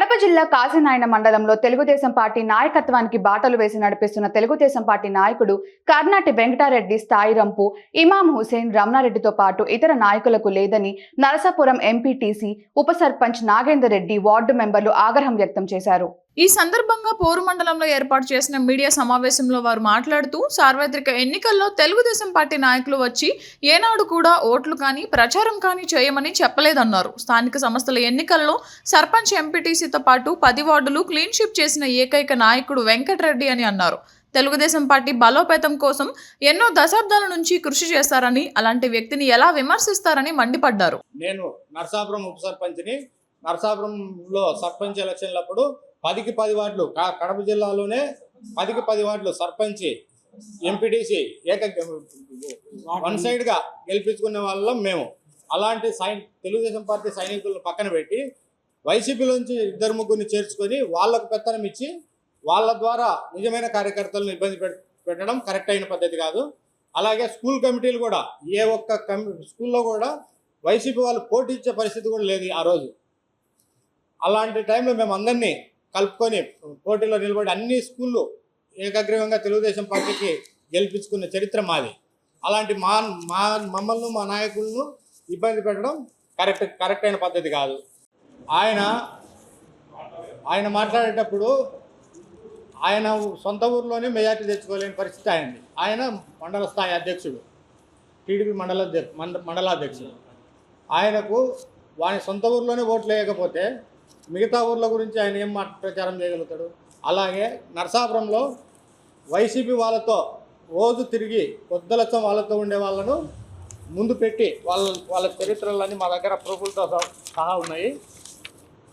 కడప జిల్లా కాశీనాయన మండలంలో తెలుగుదేశం పార్టీ నాయకత్వానికి బాటలు వేసి నడిపిస్తున్న తెలుగుదేశం పార్టీ నాయకుడు కర్నాటి వెంకటారెడ్డి స్థాయిరంపు ఇమాం హుసేన్ రమణారెడ్డితో పాటు ఇతర నాయకులకు లేదని నరసాపురం ఎంపీటీసీ ఉప సర్పంచ్ నాగేందర్ రెడ్డి వార్డు మెంబర్లు ఆగ్రహం వ్యక్తం చేశారు. ఈ సందర్భంగా పోరు మండలంలో ఏర్పాటు చేసిన మీడియా సమావేశంలో వారు మాట్లాడుతూ సార్వత్రిక ఎన్నికల్లో తెలుగుదేశం పార్టీ నాయకులు వచ్చి ఏనాడు కూడా ఓట్లు కానీ ప్రచారం కానీ చేయమని చెప్పలేదన్నారు. స్థానిక సంస్థల ఎన్నికల్లో సర్పంచ్ ఎంపీటీసీతో పాటు పది వార్డులు క్లీన్ షిప్ చేసిన ఏకైక నాయకుడు వెంకటరెడ్డి అని అన్నారు. తెలుగుదేశం పార్టీ బలోపేతం కోసం ఎన్నో దశాబ్దాల నుంచి కృషి చేస్తారని అలాంటి వ్యక్తిని ఎలా విమర్శిస్తారని మండిపడ్డారు. నేను నరసాపురం ఉప సర్పంచ్ని నర్సాపురంలో సర్పంచ్ ఎలక్షన్లప్పుడు పదికి పది వార్డులు కడప జిల్లాలోనే పదికి పది వార్డులు సర్పంచ్ ఎంపీటీసీ ఏక వన్ సైడ్గా గెలిపించుకునే వాళ్ళం మేము. అలాంటి సై తెలుగుదేశం పార్టీ సైనికులను పక్కన పెట్టి వైసీపీలోంచి ఇద్దరు ముగ్గురిని చేర్చుకొని వాళ్ళకు పెత్తనం ఇచ్చి వాళ్ళ ద్వారా నిజమైన కార్యకర్తలను ఇబ్బంది పెట్టడం కరెక్ట్ అయిన పద్ధతి కాదు. అలాగే స్కూల్ కమిటీలు కూడా ఏ ఒక్క కమి స్కూల్లో కూడా వైసీపీ వాళ్ళు పోటీ ఇచ్చే పరిస్థితి కూడా లేదు ఆ రోజు. అలాంటి టైంలో మేము అందరినీ కలుపుకొని పోటీలో నిలబడి అన్ని స్కూళ్ళు ఏకగ్రీవంగా తెలుగుదేశం పార్టీకి గెలిపించుకున్న చరిత్ర మాది. అలాంటి మా మా మమ్మల్ని మా నాయకులను ఇబ్బంది పెట్టడం కరెక్ట్ కరెక్ట్ అయిన పద్ధతి కాదు. ఆయన ఆయన మాట్లాడేటప్పుడు ఆయన సొంత ఊర్లోనే మెజార్టీ తెచ్చుకోలేని పరిస్థితి ఆయనది. ఆయన మండల స్థాయి అధ్యక్షుడు టీడీపీ మండల మండలాధ్యక్షుడు. ఆయనకు వాని సొంత ఊర్లోనే ఓట్లు వేయకపోతే మిగతా ఊర్ల గురించి ఆయన ఏం మాట ప్రచారం చేయగలుగుతాడు? అలాగే నరసాపురంలో వైసీపీ వాళ్ళతో రోజు తిరిగి కొద్దలచ్చం వాళ్ళతో ఉండే వాళ్ళను ముందు పెట్టి వాళ్ళ వాళ్ళ చరిత్రలన్నీ మా దగ్గర ప్రూఫులతో సహా ఉన్నాయి.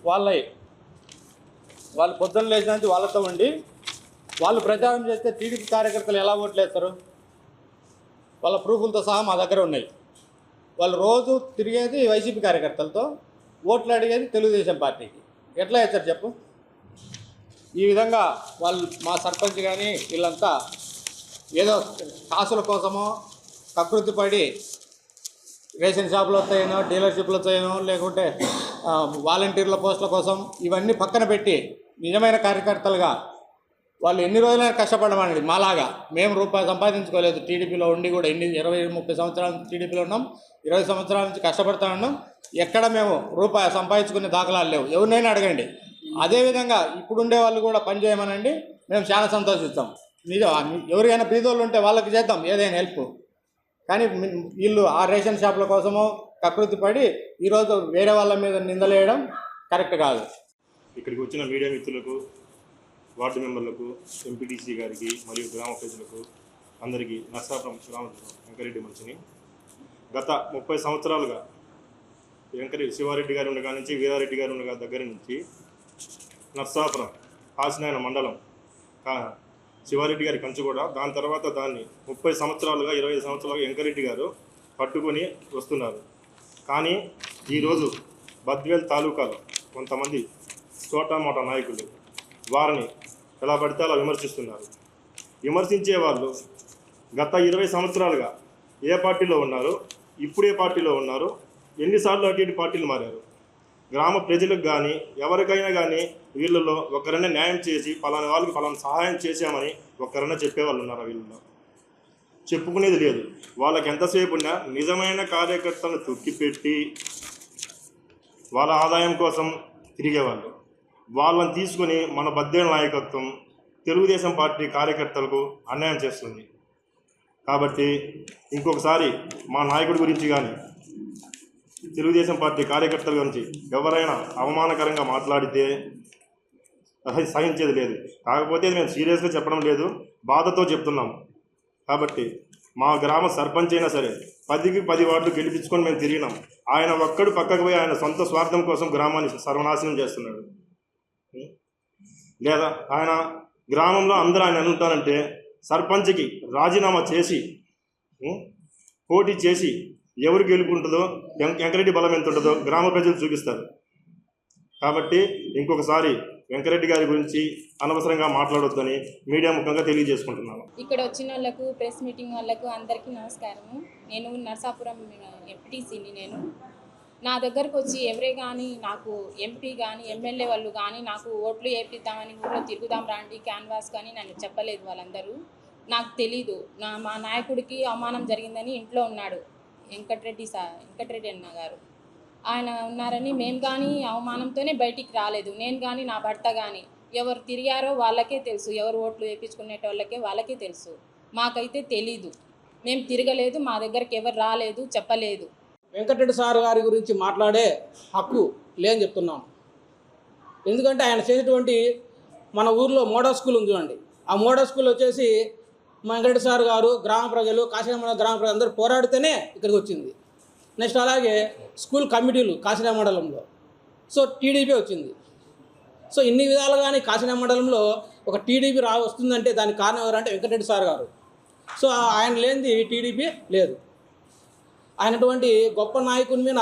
వాళ్ళవి వాళ్ళు పొద్దున్న లేచినది వాళ్ళతో ఉండి వాళ్ళు ప్రచారం చేస్తే టీడీపీ కార్యకర్తలు ఎలా ఓట్లు వేస్తారు? వాళ్ళ ప్రూఫులతో సహా మా దగ్గర ఉన్నాయి. వాళ్ళు రోజు తిరిగేది వైసీపీ కార్యకర్తలతో ఓట్లు అడిగేది తెలుగుదేశం పార్టీకి. ఎట్లా వేస్తారు చెప్పు? ఈ విధంగా వాళ్ళు మా సర్పంచ్ కానీ వీళ్ళంతా ఏదో కాసుల కోసమో కకృతి పడి రేషన్ షాపులు వస్తాయనో డీలర్షిప్లు వస్తాయనో లేకుంటే వాలంటీర్ల పోస్టుల కోసం ఇవన్నీ పక్కన పెట్టి నిజమైన కార్యకర్తలుగా వాళ్ళు ఎన్ని రోజులైనా కష్టపడమనండి మాలాగా. మేము రూపాయి సంపాదించుకోలేదు. టీడీపీలో ఉండి కూడా ఎన్ని ఇరవై ముప్పై సంవత్సరాల నుంచి టీడీపీలో ఉన్నాం. ఇరవై సంవత్సరాల నుంచి కష్టపడతా ఉన్నాం. ఎక్కడ మేము రూపాయి సంపాదించుకునే దాఖలాలు లేవు. ఎవరినైనా అడగండి. అదేవిధంగా ఇప్పుడు ఉండే వాళ్ళు కూడా పని చేయమనండి. మేము చాలా సంతోషిస్తాం. నిజం ఎవరికైనా బీదోళ్ళు ఉంటే వాళ్ళకి చేద్దాం. ఏదైనా హెల్ప్. కానీ వీళ్ళు ఆ రేషన్ షాపుల కోసమో కకృతి పడి ఈరోజు వేరే వాళ్ళ మీద నిందలేయడం కరెక్ట్ కాదు. ఇక్కడికి వచ్చిన మీడియా మిత్రులకు వార్డు మెంబర్లకు ఎంపీటీసీ గారికి మరియు గ్రామ ప్రజలకు అందరికీ నర్సాపురం శ్రీరామకృష్ణ వెంకరెడ్డి మంచిని. గత ముప్పై సంవత్సరాలుగా వెంకరెడ్డి శివారెడ్డి గారు ఉండగా నుంచి వీరారెడ్డి గారు ఉండగా దగ్గర నుంచి నర్సాపురం కాసినాయన మండలం శివారెడ్డి గారి కంచు కూడా దాని తర్వాత దాన్ని ముప్పై సంవత్సరాలుగా ఇరవై సంవత్సరాలుగా వెంకరెడ్డి గారు పట్టుకొని వస్తున్నారు. కానీ ఈరోజు బద్వేల్ తాలూకాలో కొంతమంది చోటమోట నాయకులు వారిని ఎలా పడితే అలా విమర్శిస్తున్నారు. విమర్శించే వాళ్ళు గత ఇరవై సంవత్సరాలుగా ఏ పార్టీలో ఉన్నారు ఇప్పుడు ఏ పార్టీలో ఉన్నారు ఎన్నిసార్లు అటు ఇటు పార్టీలు మారారు. గ్రామ ప్రజలకు కానీ ఎవరికైనా కానీ వీళ్ళలో ఒకరైనా న్యాయం చేసి పలానా వాళ్ళకి పలానా సహాయం చేశామని ఒకరైనా చెప్పేవాళ్ళు ఉన్నారు వీళ్ళలో? చెప్పుకునేది లేదు. వాళ్ళకి ఎంతసేపు ఉన్నా నిజమైన కార్యకర్తలను తొక్కిపెట్టి వాళ్ళ ఆదాయం కోసం తిరిగేవాళ్ళు. వాళ్ళని తీసుకొని మన బద్దే నాయకత్వం తెలుగుదేశం పార్టీ కార్యకర్తలకు అన్యాయం చేస్తుంది. కాబట్టి ఇంకొకసారి మా నాయకుడి గురించి కానీ తెలుగుదేశం పార్టీ కార్యకర్తల గురించి ఎవరైనా అవమానకరంగా మాట్లాడితే సహించేది లేదు. కాకపోతే మేము సీరియస్గా చెప్పడం లేదు. బాధతో చెప్తున్నాము కాబట్టి మా గ్రామ సర్పంచ్ అయినా సరే పదికి పది వార్డు గెలిపించుకొని మేము తిరిగినాం. ఆయన ఒక్కడు పక్కకు పోయి ఆయన సొంత స్వార్థం కోసం గ్రామాన్ని సర్వనాశనం చేస్తున్నాడు. లేదా ఆయన గ్రామంలో అందరూ ఆయన ఉంటారంటే సర్పంచ్కి రాజీనామా చేసి పోటీ చేసి ఎవరు గెలుపుంటుందో వెం- వెంకరెడ్డి బలం ఎంత ఉంటుందో గ్రామ ప్రజలు చూపిస్తారు. కాబట్టి ఇంకొకసారి వెంకరెడ్డి గారి గురించి అనవసరంగా మాట్లాడొద్దని మీడియా ముఖంగా తెలియజేసుకుంటున్నాను. ఇక్కడ వచ్చిన వాళ్ళకు ప్రెస్ మీటింగ్ వాళ్ళకు అందరికీ నమస్కారము. నేను నర్సాపురం ఎంపీటీసీని నేను. నా దగ్గరకు వచ్చి ఎవరే కానీ నాకు ఎంపీ కానీ ఎమ్మెల్యే వాళ్ళు కానీ నాకు ఓట్లు వేపిద్దామని ఊళ్ళో తిరుగుదాం రాండి క్యాన్వాస్ కానీ నన్ను చెప్పలేదు వాళ్ళందరూ. నాకు తెలీదు. నా మా నాయకుడికి అవమానం జరిగిందని ఇంట్లో ఉన్నాడు. వెంకటరెడ్డి సా వెంకటరెడ్డి అన్న గారు. ఆయన ఉన్నారని మేము కానీ అవమానంతోనే బయటికి రాలేదు. నేను కానీ నా భర్త కానీ ఎవరు తిరిగారో వాళ్ళకే తెలుసు. ఎవరు ఓట్లు వేయించుకునేటోళ్ళకే వాళ్ళకే తెలుసు. మాకైతే తెలీదు. మేము తిరగలేదు మా దగ్గరికి ఎవరు రాలేదు చెప్పలేదు. వెంకటరెడ్డి సార్ గారి గురించి మాట్లాడే హక్కు లేని చెప్తున్నాం. ఎందుకంటే ఆయన చేసినటువంటి మన ఊర్లో మోడల్ స్కూల్ ఉంది చూడండి. ఆ మోడల్ స్కూల్ వచ్చేసి వెంకటరెడ్డి సార్ గారు గ్రామ ప్రజలు కాశీరామ గ్రామ ప్రజలు అందరూ పోరాడితేనే ఇక్కడికి వచ్చింది. నెక్స్ట్ అలాగే స్కూల్ కమిటీలు కాశీరామ మండలంలో. సో టీడీపీ వచ్చింది. సో ఇన్ని విధాలుగానే కాశీరామ మండలంలో ఒక టీడీపీ రా వస్తుందంటే దానికి కారణం ఎవరంటే వెంకటరెడ్డి సార్ గారు. సో ఆయన లేనిది టీడీపీ లేదు. ఆయనటువంటి గొప్ప నాయకుని మీద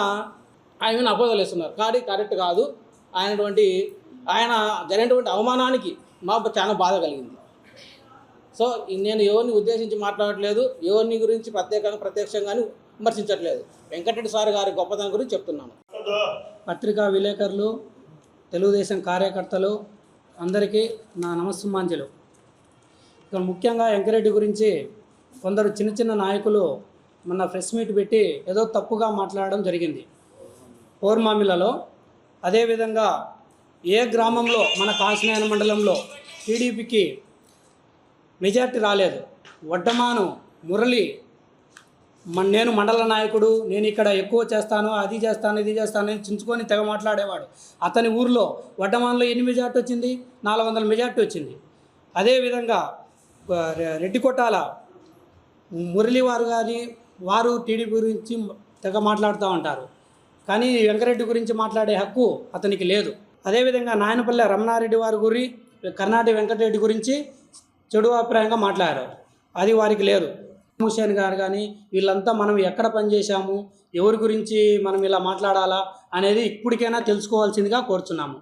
ఆయన మీద అపోదలు వేస్తున్నారు. కానీ కరెక్ట్ కాదు. ఆయనటువంటి ఆయన జరిగినటువంటి అవమానానికి మాకు చాలా బాధ కలిగింది. సో నేను ఎవరిని ఉద్దేశించి మాట్లాడట్లేదు ఎవరిని గురించి ప్రత్యేకంగా ప్రత్యక్షంగాని విమర్శించట్లేదు. వెంకటరెడ్డి సార్ గారి గొప్పతనం గురించి చెప్తున్నాను. పత్రికా విలేకరులు తెలుగుదేశం కార్యకర్తలు అందరికీ నా నమస్సుమాంజలు. ఇక్కడ ముఖ్యంగా వెంకరెడ్డి గురించి కొందరు చిన్న చిన్న నాయకులు మొన్న ప్రెస్ మీట్ పెట్టి ఏదో తప్పుగా మాట్లాడడం జరిగింది. పౌర్మామిలలో అదేవిధంగా ఏ గ్రామంలో మన కాశీనాయన మండలంలో టీడీపీకి మెజార్టీ రాలేదు. వడ్డమాను మురళి నేను మండల నాయకుడు నేను ఇక్కడ ఎక్కువ చేస్తాను అది చేస్తాను ఇది చేస్తాను అని చించుకొని తెగ మాట్లాడేవాడు. అతని ఊర్లో వడ్డమానులో ఎన్ని మెజార్టీ వచ్చింది? నాలుగు వందల మెజార్టీ వచ్చింది. అదేవిధంగా రెడ్డి కొట్టాల మురళి వారు కానీ వారు టీడీపీ గురించి తెగ మాట్లాడుతూ ఉంటారు. కానీ వెంకరెడ్డి గురించి మాట్లాడే హక్కు అతనికి లేదు. అదేవిధంగా నాయనపల్లె రమణారెడ్డి వారి గురి కర్ణాటక వెంకటరెడ్డి గురించి చెడు అభిప్రాయంగా మాట్లాడారు. అది వారికి లేదు. హుసేన్ గారు కానీ వీళ్ళంతా మనం ఎక్కడ పనిచేశాము ఎవరి గురించి మనం ఇలా మాట్లాడాలా? అనేది ఇప్పటికైనా తెలుసుకోవాల్సిందిగా కోరుచున్నాము.